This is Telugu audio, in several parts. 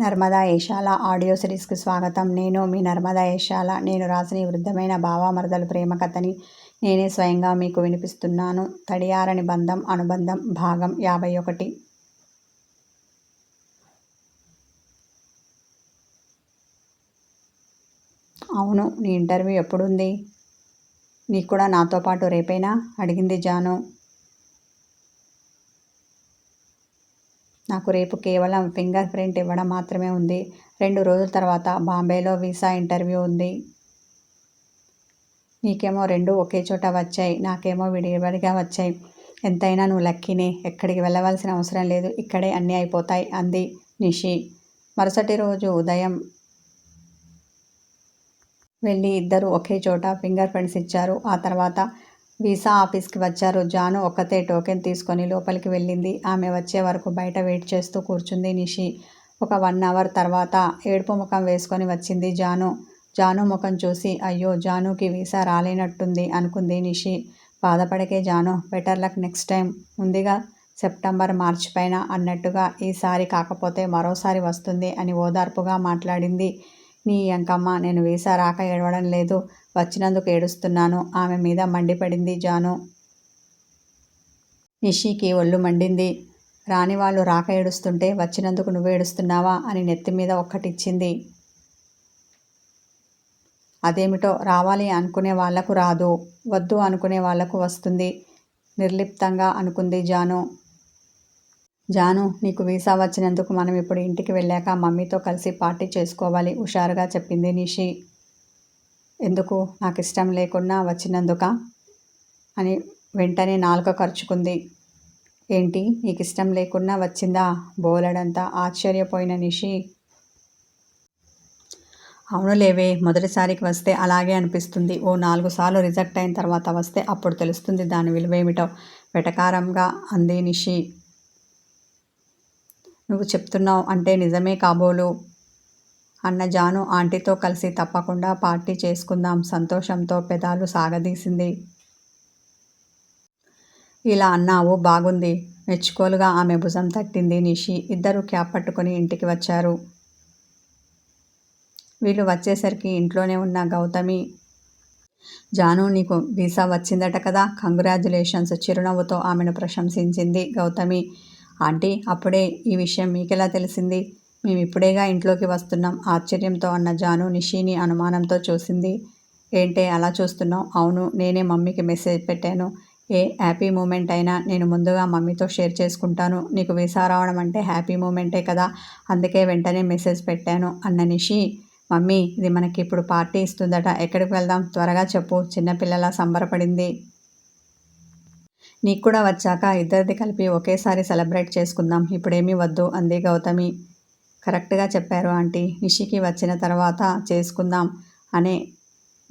నర్మదా ఏషాల ఆడియో సిరీస్కి స్వాగతం. నేను మీ నర్మదా ఏషాల. నేను రాసిన వృద్ధమైన భావామరదలు ప్రేమ కథని నేనే స్వయంగా మీకు వినిపిస్తున్నాను. తడియారని బంధం అనుబంధం భాగం యాభై ఒకటి. అవును నీ ఇంటర్వ్యూ ఎప్పుడుంది? నీకు కూడా నాతో పాటు రేపేనా? అడిగింది జాను. నాకు రేపు కేవలం ఫింగర్ ప్రింట్ ఇవ్వడం మాత్రమే ఉంది. రెండు రోజుల తర్వాత బాంబేలో వీసా ఇంటర్వ్యూ ఉంది. నీకేమో రెండు ఒకే చోట వచ్చాయి. నాకేమో విడివిడిగా వచ్చాయి. ఎంతైనా నువ్వు లక్కీనే. ఎక్కడికి వెళ్ళవలసిన అవసరం లేదు. ఇక్కడే అన్నీ అయిపోతాయి అంది నిషి. మరుసటి రోజు ఉదయం వెళ్ళి ఇద్దరు ఒకే చోట ఫింగర్ ప్రింట్స్ ఇచ్చారు. ఆ తర్వాత వీసా ఆఫీస్కి వచ్చారు. జాను ఒక్కతే టోకెన్ తీసుకొని లోపలికి వెళ్ళింది. ఆమె వచ్చే వరకు బయట వెయిట్ చేస్తూ కూర్చుంది నిషి. ఒక వన్ అవర్ తర్వాత ఏడుపు ముఖం వేసుకొని వచ్చింది జాను. జాను ముఖం చూసి అయ్యో జానుకి వీసా రాలేనట్టుంది అనుకుంది Nishi. బాధపడకే Janu better luck next time ఉందిగా సెప్టెంబర్ మార్చ్ పైన అన్నట్టుగా ఈసారి కాకపోతే మరోసారి వస్తుంది అని ఓదార్పుగా మాట్లాడింది నీ అంకమ్మ నేను వీసా రాక ఏడవడం లేదు. వచ్చినందుకు ఏడుస్తున్నాను. ఆమె మీద మండిపడింది జాను. నిషికి ఒళ్ళు మండింది. రాని వాళ్ళు రాక ఏడుస్తుంటే వచ్చినందుకు నువ్వు ఏడుస్తున్నావా అని నెత్తి మీద ఒక్కటిచ్చింది. అదేమిటో రావాలి అనుకునే వాళ్ళకు రాదు. వద్దు అనుకునే వాళ్ళకు వస్తుంది. నిర్లిప్తంగా అనుకుంది జాను. జాను నీకు వీసా వచ్చినందుకు మనం ఇప్పుడు ఇంటికి వెళ్ళాక మమ్మీతో కలిసి పార్టీ చేసుకోవాలి హుషారుగా చెప్పింది నిషి. ఎందుకు? నాకు ఇష్టం లేకున్నా వచ్చినందుక? అని వెంటనే నాలుక ఖర్చుకుంది ఏంటి? నీకు ఇష్టం లేకున్నా వచ్చిందా? బోలెడంతా ఆశ్చర్యపోయిన నిషి. అవును లేవే మొదటిసారికి వస్తే అలాగే అనిపిస్తుంది. ఓ నాలుగు సార్లు రిజెక్ట్ అయిన తర్వాత వస్తే అప్పుడు తెలుస్తుంది దాని విలువేమిటో. వెటకారంగా అంది నిషి. నువ్వు చెప్తున్నావు అంటే నిజమే కాబోలు. అన్న జాను ఆంటీతో కలిసి తప్పకుండా పార్టీ చేసుకుందాం సంతోషంతో పెదాలు సాగదీసింది. ఇలా అన్నావు బాగుంది. మెచ్చుకోలుగా ఆమె భుజం తట్టింది నిషి. ఇద్దరు క్యాప్ పట్టుకొని ఇంటికి వచ్చారు. వీళ్ళు వచ్చేసరికి ఇంట్లోనే ఉన్న గౌతమి జాను నీకు వీసా వచ్చిందట కదా? కంగ్రాచులేషన్స్ చిరునవ్వుతో ఆమెను ప్రశంసించింది గౌతమి. ఆంటీ అప్పుడే ఈ విషయం మీకెలా తెలిసింది? మేము ఇప్పుడేగా ఇంట్లోకి వస్తున్నాం. ఆశ్చర్యంతో అన్న జాను నిషిని అనుమానంతో చూసింది. ఏంటే అలా చూస్తున్నావు? అవును నేనే మమ్మీకి మెసేజ్ పెట్టాను. ఏ హ్యాపీ మూమెంట్ అయినా నేను ముందుగా మమ్మీతో షేర్ చేసుకుంటాను. నీకు వీసా రావడం అంటే హ్యాపీ మూమెంటే కదా అందుకే వెంటనే మెసేజ్ పెట్టాను అన్న నిషి. మమ్మీ ఇది మనకి ఇప్పుడు పార్టీ ఇస్తుందట. ఎక్కడికి వెళ్దాం? త్వరగా చెప్పు. చిన్నపిల్లల సంబరపడింది. నీకు కూడా వచ్చాక ఇద్దరిది కలిపి ఒకేసారి సెలబ్రేట్ చేసుకుందాం. ఇప్పుడేమీ వద్దు అంది గౌతమి. కరెక్ట్గా చెప్పారు ఆంటీ. నిషికి వచ్చిన తర్వాత చేసుకుందాం అనే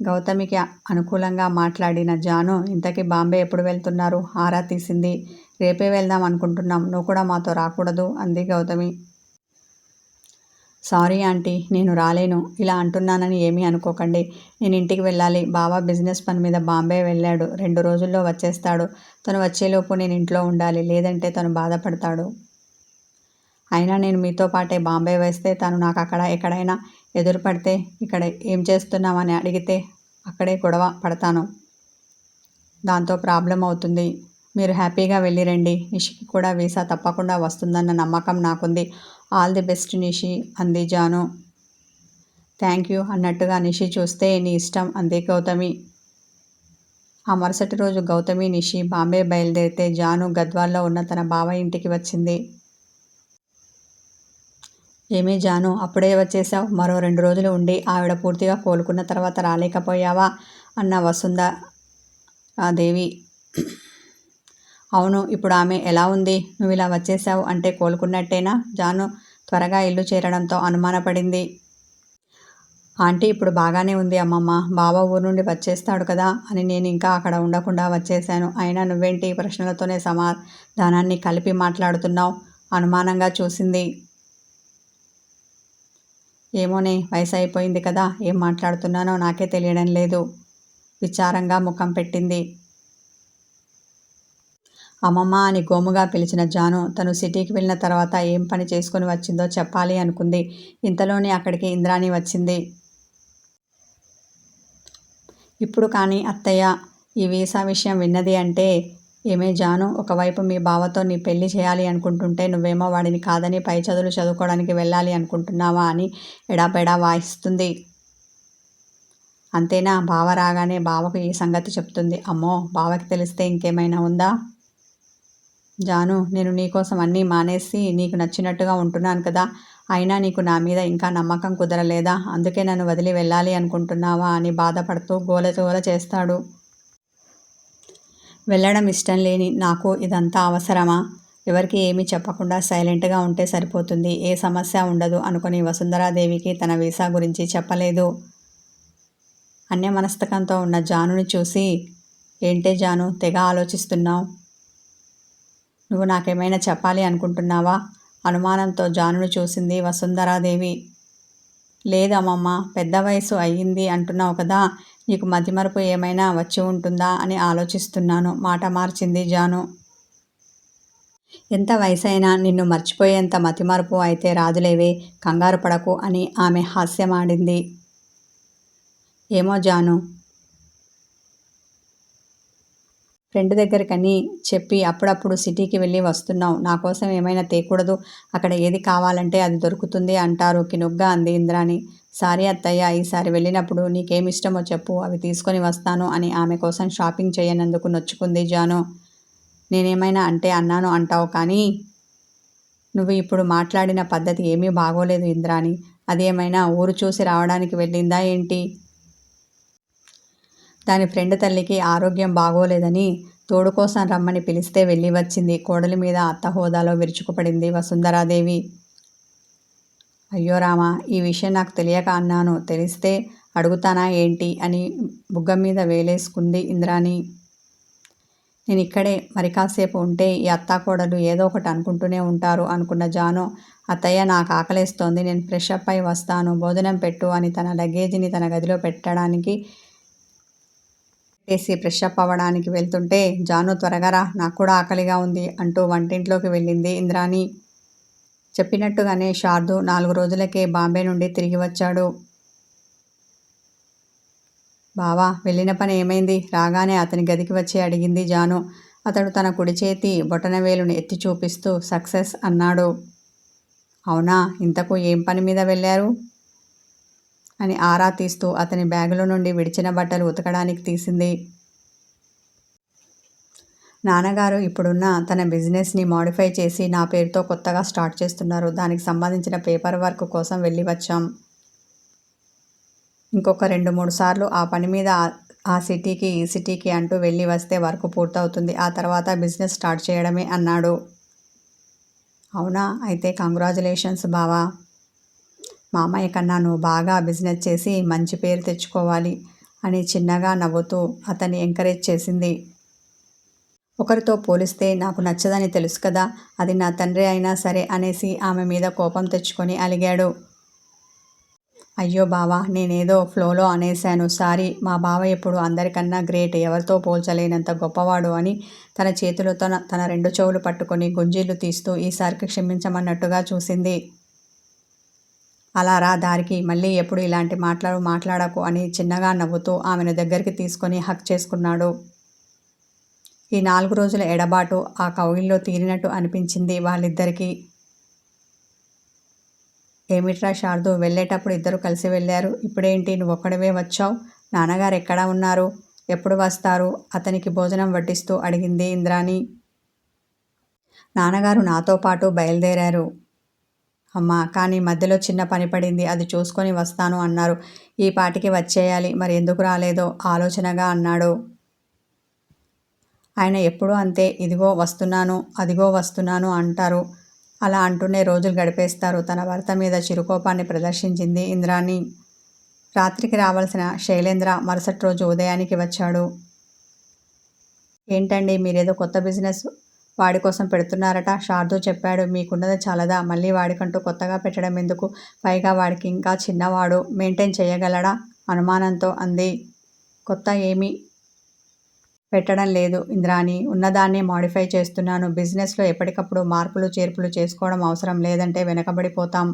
గౌతమికి అనుకూలంగా మాట్లాడిన జాను ఇంతకీ బాంబే ఎప్పుడు వెళ్తున్నారు? ఆరా తీసింది. రేపే వెళ్దాం అనుకుంటున్నాం. నువ్వు కూడా మాతో రాకూడదు అంది గౌతమి. సారీ ఆంటీ నేను రాలేను. ఇలా అంటున్నానని ఏమీ అనుకోకండి. నేను ఇంటికి వెళ్ళాలి. బాబా బిజినెస్ పని మీద బాంబే వెళ్ళాడు. రెండు రోజుల్లో వచ్చేస్తాడు. తను వచ్చేలోపు నేను ఇంట్లో ఉండాలి. లేదంటే తను బాధపడతాడు. అయినా నేను మీతో పాటే బాంబే వేస్తే తను నాకు అక్కడ ఎక్కడైనా ఎదురుపడితే ఇక్కడ ఏం చేస్తున్నామని అడిగితే అక్కడే గొడవ పడతాను. దాంతో ప్రాబ్లం అవుతుంది. మీరు హ్యాపీగా వెళ్ళిరండి నిషికి కూడా వీసా తప్పకుండా వస్తుందన్న నమ్మకం నాకుంది. ఆల్ ది బెస్ట్ నిషి అంది జాను. థ్యాంక్ యూ అన్నట్టుగా నిషి చూస్తే నీ ఇష్టం అంది గౌతమి. ఆ మరుసటి రోజు గౌతమి నిషి బాంబే బయలుదేరితే జాను గద్వాల్లో ఉన్న తన బావ ఇంటికి వచ్చింది. ఏమీ జాను అప్పుడే వచ్చేసావు మరో రెండు రోజులు ఉండి ఆవిడ పూర్తిగా కోలుకున్న తర్వాత రాలేకపోయావా? అన్న వసుంధ దేవి. అవును ఇప్పుడు ఆమె ఎలా ఉంది? నువ్వు ఇలా వచ్చేసావు అంటే కోలుకున్నట్టేనా? జాను త్వరగా ఇల్లు చేరడంతో అనుమానపడింది. ఆంటీ ఇప్పుడు బాగానే ఉంది అమ్మమ్మ. బాబా ఊరు నుండి వచ్చేస్తాడు కదా అని నేను ఇంకా అక్కడ ఉండకుండా వచ్చేసాను అయినా నువ్వేంటి ప్రశ్నలతోనే సమాధానాన్ని కలిపి మాట్లాడుతున్నావు? అనుమానంగా చూసింది. ఏమోనే వయసు అయిపోయింది కదా ఏం మాట్లాడుతున్నానో నాకే తెలియడం లేదు. విచారంగా ముఖం పెట్టింది. అమ్మమ్మ అని గోముగా పిలిచిన జాను తను సిటీకి వెళ్ళిన తర్వాత ఏం పని చేసుకుని వచ్చిందో చెప్పాలి అనుకుంది. ఇంతలోనే అక్కడికి ఇంద్రాణి వచ్చింది. ఇప్పుడు కానీ అత్తయ్య ఈ వీసా విషయం విన్నది అంటే ఏమే జాను? ఒకవైపు మీ బావతో నీ పెళ్ళి చేయాలి అనుకుంటుంటే నువ్వేమో వాడిని కాదని పై చదువులు చదువుకోవడానికి వెళ్ళాలి అనుకుంటున్నావా అని ఎడాపెడా వాయిస్తుంది. అంతేనా? బావ రాగానే బావకు ఈ సంగతి చెప్తుంది. అమ్మో బావకి తెలిస్తే ఇంకేమైనా ఉందా? జాను నేను నీకోసం అన్నీ మానేసి నీకు నచ్చినట్టుగా ఉంటున్నాను కదా. అయినా నీకు నా మీద ఇంకా నమ్మకం కుదరలేదా? అందుకే నన్ను వదిలి వెళ్ళాలి అనుకుంటున్నావా అని బాధపడుతూ గోల చేస్తాడు. వెళ్ళడం ఇష్టం లేని నాకు ఇదంతా అవసరమా? ఎవరికి ఏమీ చెప్పకుండా సైలెంట్గా ఉంటే సరిపోతుంది. ఏ సమస్య ఉండదు అనుకుని వసుంధరాదేవికి తన వీసా గురించి చెప్పలేదు. అన్యమనస్తకంతో ఉన్న జానుని చూసి ఏంటే జాను తెగ ఆలోచిస్తున్నావు? నువ్వు నాకేమైనా చెప్పాలి అనుకుంటున్నావా? అనుమానంతో జానును చూసింది వసుంధరాదేవి. లేదమ్మమ్మ పెద్ద వయసు అయ్యింది అంటున్నావు కదా నీకు మతిమరుపు ఏమైనా వచ్చి ఉంటుందా అని ఆలోచిస్తున్నాను మాట మార్చింది జాను. ఎంత వయసైనా నిన్ను మర్చిపోయేంత మతిమరుపు అయితే రాదులేవే కంగారు పడకు అని ఆమె హాస్యమాడింది. ఏమో జాను ఫ్రెండ్ దగ్గరకని చెప్పి అప్పుడప్పుడు సిటీకి వెళ్ళి వస్తున్నావు. నా కోసం ఏమైనా తేకూడదు. అక్కడ ఏది కావాలంటే అది దొరుకుతుంది అంటారు కినుగ్గా అంది ఇంద్రాని సారీ అత్తయ్య ఈసారి వెళ్ళినప్పుడు నీకేమిష్టమో చెప్పు అవి తీసుకొని వస్తాను అని ఆమె కోసం షాపింగ్ చేయనందుకు నొచ్చుకుంది జాను. నేనేమైనా అంటే అన్నాను అంటావు కానీ నువ్వు ఇప్పుడు మాట్లాడిన పద్ధతి ఏమీ బాగోలేదు ఇంద్రాని అదేమైనా ఊరు చూసి రావడానికి వెళ్ళిందా ఏంటి? దాని ఫ్రెండ్ తల్లికి ఆరోగ్యం బాగోలేదని తోడు కోసం రమ్మని పిలిస్తే వెళ్ళి వచ్చింది. కోడలి మీద అత్త హోదాలో విరుచుకుపడింది వసుంధరాదేవి. అయ్యో రామా ఈ విషయం నాకు తెలియక అన్నాను. తెలిస్తే అడుగుతానా ఏంటి అని బుగ్గ మీద వేలేసుకుంది ఇంద్రాని నేను ఇక్కడే మరి కాసేపు ఉంటే ఈ అత్త కోడలు ఏదో ఒకటి అనుకుంటూనే ఉంటారు అనుకున్న జాను అత్తయ్య నాకు ఆకలేస్తోంది నేను ఫ్రెష్ అప్ అయి వస్తాను భోజనం పెట్టు అని తన లగేజీని తన గదిలో పెట్టడానికి వేసి ఫ్రెష్ అప్ అవ్వడానికి వెళ్తుంటే జాను త్వరగా రా నాకు కూడా ఆకలిగా ఉంది అంటూ వంటింట్లోకి వెళ్ళింది ఇంద్రాణి. చెప్పినట్టుగానే శార్దు నాలుగు రోజులకే బాంబే నుండి తిరిగి వచ్చాడు. బావా వెళ్ళిన పని ఏమైంది రాగానే అతని గదికి వచ్చి అడిగింది జాను. అతడు తన కుడి చేతి బొటనవేలును ఎత్తి చూపిస్తూ సక్సెస్ అన్నాడు. అవునా? ఇంతకు ఏం పని మీద వెళ్ళారు? అని ఆరా తీస్తూ అతని బ్యాగులో నుండి విడిచిన బట్టలు ఉతకడానికి తీసింది. నాన్నగారు ఇప్పుడున్న తన బిజినెస్ని మాడిఫై చేసి నా పేరుతో కొత్తగా స్టార్ట్ చేస్తున్నారు. దానికి సంబంధించిన పేపర్ వర్క్ కోసం వెళ్ళి వచ్చాం. ఇంకొక రెండు మూడు సార్లు ఆ పని మీద ఆ సిటీకి ఈ సిటీకి అంటూ వెళ్ళి వస్తే వర్క్ పూర్తవుతుంది. ఆ తర్వాత బిజినెస్ స్టార్ట్ చేయడమే అన్నాడు. అవునా? అయితే కంగ్రాచులేషన్స్ బావా. మామయ్య కన్నా నువ్వు బాగా బిజినెస్ చేసి మంచి పేరు తెచ్చుకోవాలి అని చిన్నగా నవ్వుతూ అతన్ని ఎంకరేజ్ చేసింది. ఒకరితో పోలిస్తే నాకు నచ్చదని తెలుసు కదా అది నా తండ్రి అయినా సరే అనేసి ఆమె మీద కోపం తెచ్చుకొని అలిగాడు. అయ్యో బావా నేనేదో ఫ్లోలో అనేశాను సారీ. మా బావ ఎప్పుడు అందరికన్నా గ్రేట్ ఎవరితో పోల్చలేనంత గొప్పవాడు అని తన చేతులతో తన రెండు చెవులు పట్టుకొని గుంజీలు తీస్తూ ఈసారికి క్షమించమన్నట్టుగా చూసింది. అలా రా దారికి మళ్ళీ ఎప్పుడు ఇలాంటి మాట్లాడు మాట్లాడకు అని చిన్నగా నవ్వుతూ ఆమెను దగ్గరికి తీసుకొని హక్ చేసుకున్నాడు. ఈ నాలుగు రోజుల ఎడబాటు ఆ కౌగిల్లో తీరినట్టు అనిపించింది వాళ్ళిద్దరికీ. ఏమిట్రా శారదు వెళ్ళేటప్పుడు ఇద్దరు కలిసి వెళ్ళారు? ఇప్పుడేంటి నువ్వు ఒక్కడవే వచ్చావు? నాన్నగారు ఎక్కడ ఉన్నారు? ఎప్పుడు వస్తారు? అతనికి భోజనం వడ్డిస్తూ అడిగింది ఇంద్రాణి. నాన్నగారు నాతో పాటు బయలుదేరారు. అమ్మా కానీ మధ్యలో చిన్న పని పడింది అది చూసుకొని వస్తాను అన్నారు. ఈ పాటికి వచ్చేయాలి మరి ఎందుకు రాలేదో ఆలోచనగా అన్నాడు. ఆయన ఎప్పుడూ అంతే ఇదిగో వస్తున్నాను అదిగో వస్తున్నాను అంటారు. అలా అంటూనే రోజులు గడిపేస్తారు. తన భర్త మీద చిరుకోపాన్ని ప్రదర్శించింది ఇంద్రాణి. రాత్రికి రావాల్సిన శైలేంద్ర మరుసటి రోజు ఉదయానికి వచ్చాడు. ఏంటండి మీరేదో కొత్త బిజినెస్ వాడి కోసం పెడుతున్నారట. శారదు చెప్పాడు మీకున్నది చాలదా? మళ్ళీ వాడికంటూ కొత్తగా పెట్టడం ఎందుకు? పైగా వాడికి ఇంకా చిన్నవాడు. మెయింటైన్ చేయగలడా? అనుమానంతో అంది. కొత్త ఏమి పెట్టడం లేదు ఇంద్రాని ఉన్నదాన్ని మాడిఫై చేస్తున్నాను. బిజినెస్లో ఎప్పటికప్పుడు మార్పులు చేర్పులు చేసుకోవడం అవసరం లేదంటే వెనకబడిపోతాం.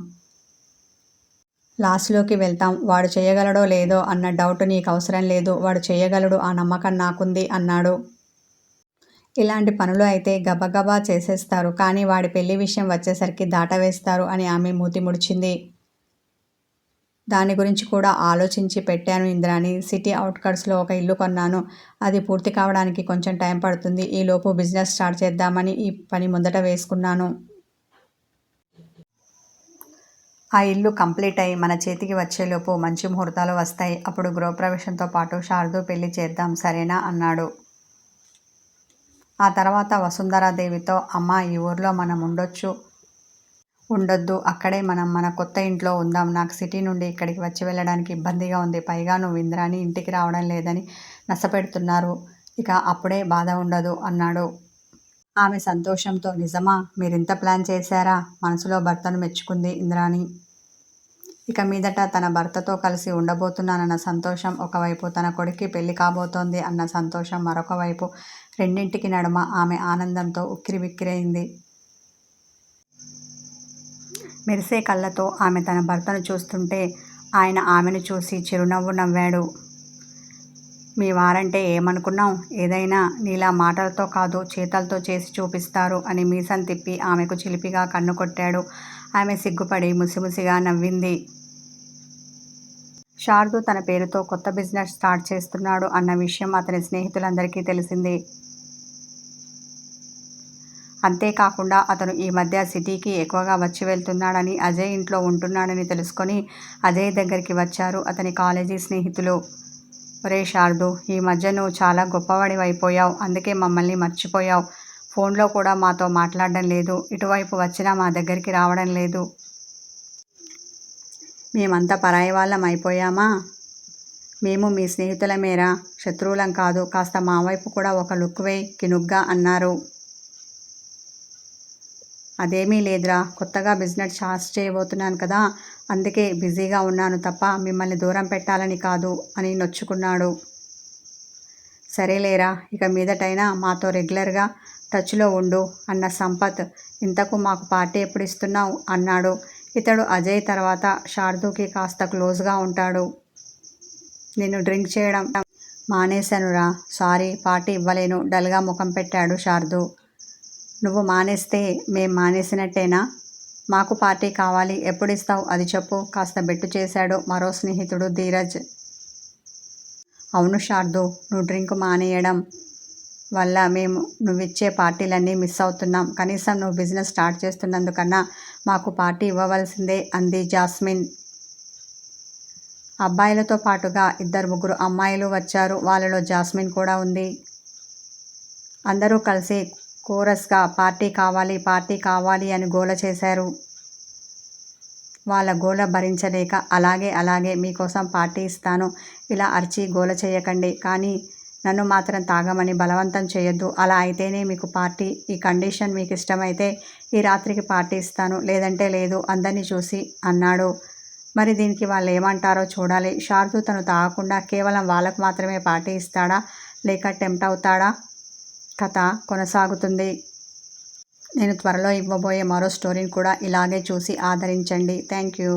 లాస్లోకి వెళ్తాం. వాడు చేయగలడో లేదో అన్న డౌట్ నీకు అవసరం లేదు. వాడు చేయగలడు ఆ నమ్మకం నాకుంది అన్నాడు. ఇలాంటి పనులు అయితే గబగబా చేసేస్తారు. కానీ వాడి పెళ్ళి విషయం వచ్చేసరికి దాటవేస్తారు అని ఆమె మూతి ముడిచింది. దాని గురించి కూడా ఆలోచించి పెట్టాను ఇంద్రాని సిటీ అవుట్కట్స్లో ఒక ఇల్లు కొన్నాను. అది పూర్తి కావడానికి కొంచెం టైం పడుతుంది. ఈలోపు బిజినెస్ స్టార్ట్ చేద్దామని ఈ పని ముందట వేసుకున్నాను. ఆ ఇల్లు కంప్లీట్ అయ్యి మన చేతికి వచ్చేలోపు మంచి ముహూర్తాలు వస్తాయి. అప్పుడు గృహప్రవేశంతో పాటు శారదు పెళ్ళి చేద్దాం. సరేనా? అన్నాడు. ఆ తర్వాత వసుంధరాదేవితో అమ్మ ఈ ఊర్లో మనం ఉండొచ్చు ఉండొద్దు. అక్కడే మనం మన కొత్త ఇంట్లో ఉందాం. నాకు సిటీ నుండి ఇక్కడికి వచ్చి వెళ్ళడానికి ఇబ్బందిగా ఉంది. పైగా నువ్వు ఇంద్రాని ఇంటికి రావడం లేదని నష్టపెడుతున్నారు ఇక అప్పుడే బాధ ఉండదు అన్నాడు. ఆమె సంతోషంతో నిజమా? మీరింత ప్లాన్ చేశారా? మనసులో భర్తను మెచ్చుకుంది ఇంద్రాణి. ఇక మీదట తన భర్తతో కలిసి ఉండబోతున్నానన్న సంతోషం ఒకవైపు తన కొడుక్కి పెళ్ళి కాబోతోంది అన్న సంతోషం మరొక వైపు రెండింటికి నడుమ ఆమె ఆనందంతో ఉక్కిరిబిక్కిరైంది మెరిసే కళ్ళతో ఆమె తన భర్తను చూస్తుంటే ఆయన ఆమెను చూసి చిరునవ్వు నవ్వాడు. మీ వారంటే ఏమనుకున్నావు ఏదైనా నీలా మాటలతో కాదు చేతలతో చేసి చూపిస్తారు అని మీసం తిప్పి ఆమెకు చిలిపిగా కన్ను కొట్టాడు. ఆమె సిగ్గుపడి ముసిముసిగా నవ్వింది. శారదు తన పేరుతో కొత్త బిజినెస్ స్టార్ట్ చేస్తున్నాడు అన్న విషయం అతని స్నేహితులందరికీ తెలిసింది. అంతేకాకుండా అతను ఈ మధ్య సిటీకి ఎక్కువగా వచ్చి వెళ్తున్నాడని అజయ్ ఇంట్లో ఉంటున్నాడని తెలుసుకొని అజయ్ దగ్గరికి వచ్చారు అతని కాలేజీ స్నేహితులు. ఒరే శారదు ఈ మధ్య నువ్వు చాలా గొప్పవాడి అయిపోయావు అందుకే మమ్మల్ని మర్చిపోయావు. ఫోన్లో కూడా మాతో మాట్లాడడం లేదు ఇటువైపు వచ్చినా మా దగ్గరికి రావడం లేదు. మేమంతా పరాయి వాళ్ళం అయిపోయామా? మేము మీ స్నేహితుల మేర శత్రువులం కాదు కాస్త మా వైపు కూడా ఒక లుక్ వేయి కినుగ్గా అన్నారు. అదేమీ లేదురా. కొత్తగా బిజినెస్ స్టార్ట్ చేయబోతున్నాను కదా. అందుకే బిజీగా ఉన్నాను తప్ప మిమ్మల్ని దూరం పెట్టాలని కాదు అని నొచ్చుకున్నాడు. సరేలేరా ఇక మీదటైనా మాతో రెగ్యులర్గా టచ్లో ఉండు అన్న సంపత్ ఇంతకు మాకు పార్టీ ఎప్పుడు ఇస్తున్నావు? అన్నాడు. ఇతడు అజయ్ తర్వాత శారదుకి కాస్త క్లోజ్గా ఉంటాడు. నేను డ్రింక్ చేయడం మానేశానురా. సారీ పార్టీ ఇవ్వలేను. డల్గా ముఖం పెట్టాడు శారదు. నువ్వు మానేస్తే మేం మానేసినట్టేనా? మాకు పార్టీ కావాలి ఎప్పుడు ఇస్తావు అది చెప్పు. కాస్త బెట్టు చేశాడు మరో స్నేహితుడు ధీరజ్. అవును శార్దు నువ్వు డ్రింక్ మానేయడం వల్ల మేము నువ్విచ్చే పార్టీలన్నీ మిస్ అవుతున్నాం. కనీసం నువ్వు బిజినెస్ స్టార్ట్ చేస్తున్నందుకన్నా మాకు పార్టీ ఇవ్వవలసిందే అంది జాస్మిన్. అబ్బాయిలతో పాటుగా ఇద్దరు ముగ్గురు అమ్మాయిలు వచ్చారు. వాళ్ళలో జాస్మిన్ కూడా ఉంది. అందరూ కలిసి కోరస్గా పార్టీ కావాలి పార్టీ కావాలి అని గోల చేశారు. వాళ్ళ గోల భరించలేక అలాగే అలాగే మీకోసం పార్టీ ఇస్తాను ఇలా అరిచి గోల చేయకండి. కానీ నన్ను మాత్రం తాగమని బలవంతం చేయొద్దు. అలా అయితేనే మీకు పార్టీ ఈ కండిషన్ మీకు ఇష్టమైతే ఈ రాత్రికి పార్టీ ఇస్తాను. లేదంటే లేదు అందరినీ చూసి అన్నాడు. మరి దీనికి వాళ్ళు ఏమంటారో చూడాలి. షార్దు తను తాగకుండా కేవలం వాళ్ళకు మాత్రమే పార్టీ ఇస్తాడా? లేక టెంప్ట్ అవుతాడా? కథ కొనసాగుతుంది. నేను త్వరలో ఇవ్వబోయే మరో స్టోరీని కూడా ఇలాగే చూసి ఆదరించండి. Thank you.